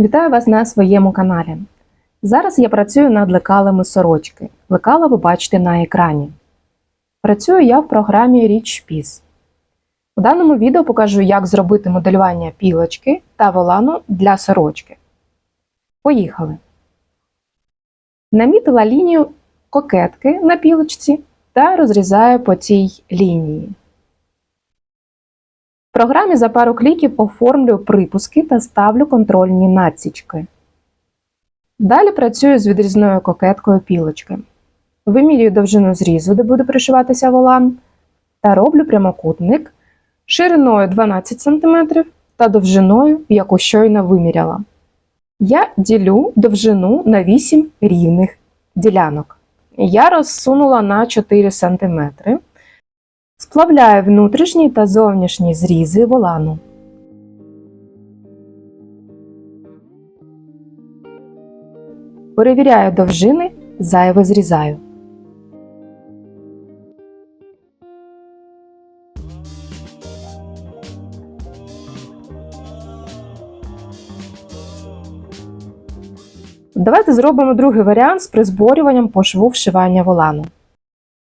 Вітаю вас на своєму каналі. Зараз я працюю над лекалами сорочки. Лекала ви бачите на екрані. Працюю я в програмі RichPiece. У даному відео покажу, як зробити моделювання пілочки та волану для сорочки. Поїхали! Намітила лінію кокетки на пілочці та розрізаю по цій лінії. В програмі за пару кліків оформлюю припуски та ставлю контрольні надсічки. Далі працюю з відрізною кокеткою пілочки. Вимірюю довжину зрізу, де буде пришиватися волан, та роблю прямокутник шириною 12 см та довжиною, яку щойно виміряла. Я ділю довжину на 8 рівних ділянок. Я розсунула на 4 см. Сплавляю внутрішній та зовнішній зрізи волану. Перевіряю довжини, зайве зрізаю. Давайте зробимо другий варіант з призборюванням по шву вшивання волану.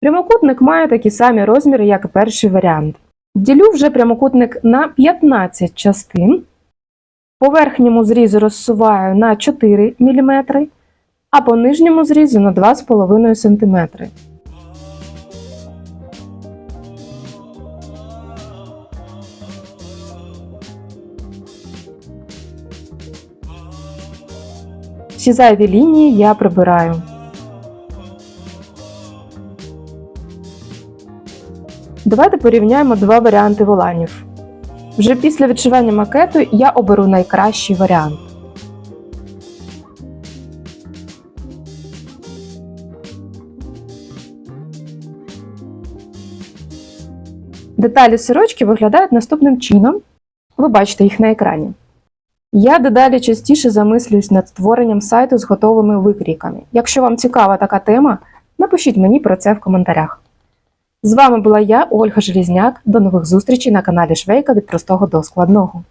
Прямокутник має такі самі розміри, як і перший варіант. Ділю вже прямокутник на 15 частин. По верхньому зрізу розсуваю на 4 мм, а по нижньому зрізу на 2,5 см. Всі зайві лінії я прибираю. Давайте порівняємо два варіанти воланів. Вже після відшивання макету я оберу найкращий варіант. Деталі сорочки виглядають наступним чином. Ви бачите їх на екрані. Я дедалі частіше замислююсь над створенням сайту з готовими викрійками. Якщо вам цікава така тема, напишіть мені про це в коментарях. З вами була я, Ольга Желізняк. До нових зустрічей на каналі Швейка від простого до складного.